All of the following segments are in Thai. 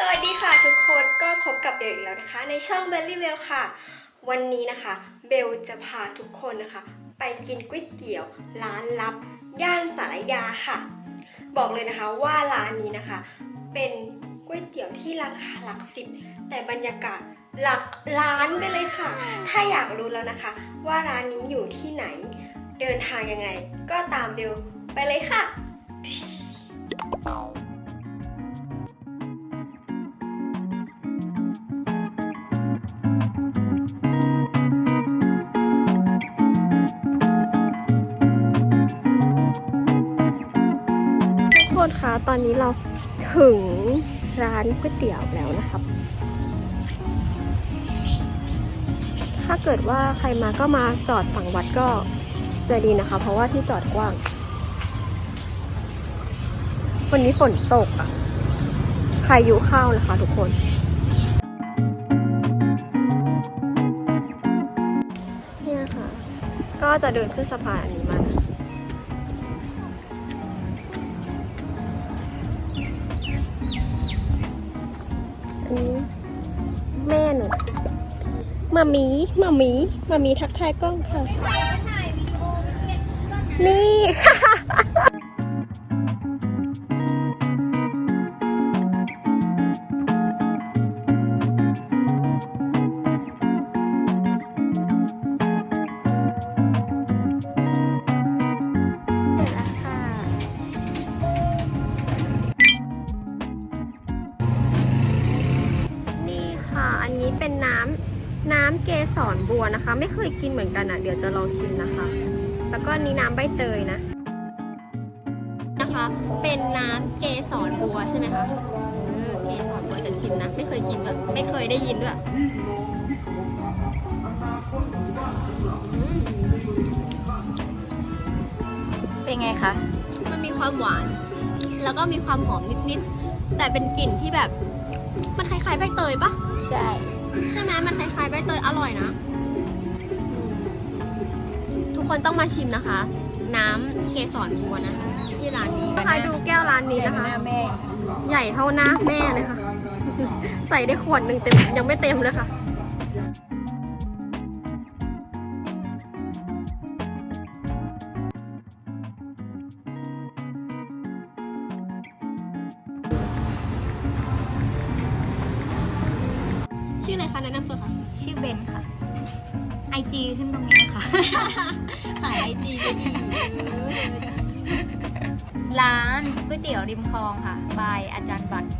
สวัสดีค่ะทุกคนก็พบกับเบลอีกแล้วนะคะ ในช่อง Belly Bell ค่ะ วันนี้นะคะเบลจะพาทุกคนนะคะ ไปกินก๋วยเตี๋ยวร้านลับ ย่านสารยาค่ะ บอกเลยนะคะว่าร้านนี้นะคะ เป็นก๋วยเตี๋ยวที่ราคาหลักสิบแต่บรรยากาศหลักล้านไปเลยค่ะ ถ้าอยากรู้แล้วนะคะ ว่าร้านนี้อยู่ที่ไหน เดินทางยังไง ก็ตามเบลไปเลยค่ะ คนคะตอนนี้เราถึงร้านก๋วยเตี๋ยวแล้วนะครับ ถ้าเกิดว่าใครมาก็มาจอดฝั่งวัดก็จะดีนะคะ เพราะว่าที่จอดกว้าง วันนี้ฝนตกอะพายุเข้านะคะทุกคน เนี่ยค่ะ ก็จะเดินขึ้นสะพานอันนี้มานะ อันนี้แม่หนูมามีมามีมามีทักทายกล้องค่ะ นนี้เป็นน้ำน้ำเกสรบัวนะคะ ไม่เคยกินเหมือนกันอะ เดี๋ยวจะลองชิมนะคะ แล้วก็อันนี้น้ำใบเตยนะ นะคะ เป็นน้ำเกสรบัวใช่ไหมคะเออเกสรบัวจะชิมนะ ไม่เคยกินด้วยไม่เคยได้ยินด้วยอืมเป็นไงคะ มันมีความหวาน แล้วก็มีความหอมนิดๆ แต่เป็นกลิ่นที่แบบ มันคล้ายๆใบเตยปะใช่ ใช่ไหมมันคล้ายๆใบเตยอร่อยนะ ทุกคนต้องมาชิมนะคะ น้ำเกสรบัวนะคะ ที่ร้านนี้นะคะดูแก้วร้านนี้นะคะ ใหญ่เท่าหน้าแม่เลยค่ะ ใส่ได้ขวดหนึ่งเต็มยังไม่เต็มเลยค่ะ ออะไรคะแนะนำตัวค่ะ ชื่อเบนค่ะไอจีขึ้นตรงนี้นะคะขายไอจีก็ดีร้านก๋วยเตี๋ยวริมคลองค่ะ บายอาจารย์บัตร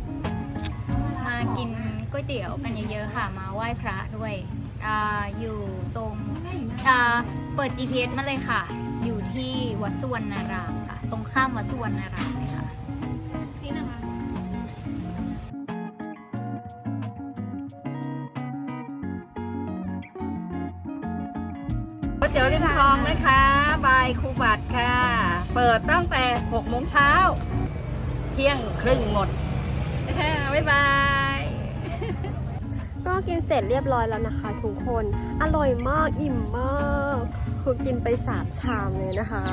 มากินก๋วยเตี๋ยวกันเยอะๆค่ะ มาไหว้พระด้วยอาอยู่ตรงอ่าเปิด GPS มาเลยค่ะ อยู่ที่วัดสุวรรณารามค่ะ ตรงข้ามวัดสุวรรณารามเลยค่ะ นี่นะคะ เตี๋ยวริมคลองนะคะ บายครูบัตรค่ะ เปิดตั้งแต่6โมงเช้า เที่ยงครึ่งหมดค่ะบ๊ายบาย ก็กินเสร็จเรียบร้อยแล้วนะคะทุกคน อร่อยมาก อิ่มมาก คือกินไปสามชามเลยนะคะ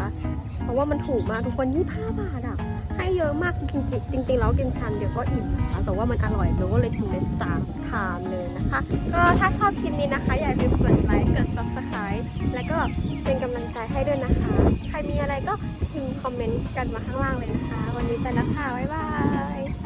เพราะว่ามันถูกมากทุกคน 25 บาทอะให้เยอะมากจริงๆจริงแล้วกินชามเดียวก็อิ่มนะคะแต่ว่ามันอร่อยเราก็เลยกินไปสามชามเลยนะคะ ก็ถ้าชอบคลิปนี้นะคะ อย่าลืมกด ด subscribe แล้วก็เป็นกำลังใจให้ด้วยนะคะ ใครมีอะไรก็พิมพ์คอมเมนต์กันมาข้างล่างเลยนะคะ วันนี้ไปแล้วค่ะ บ๊ายบาย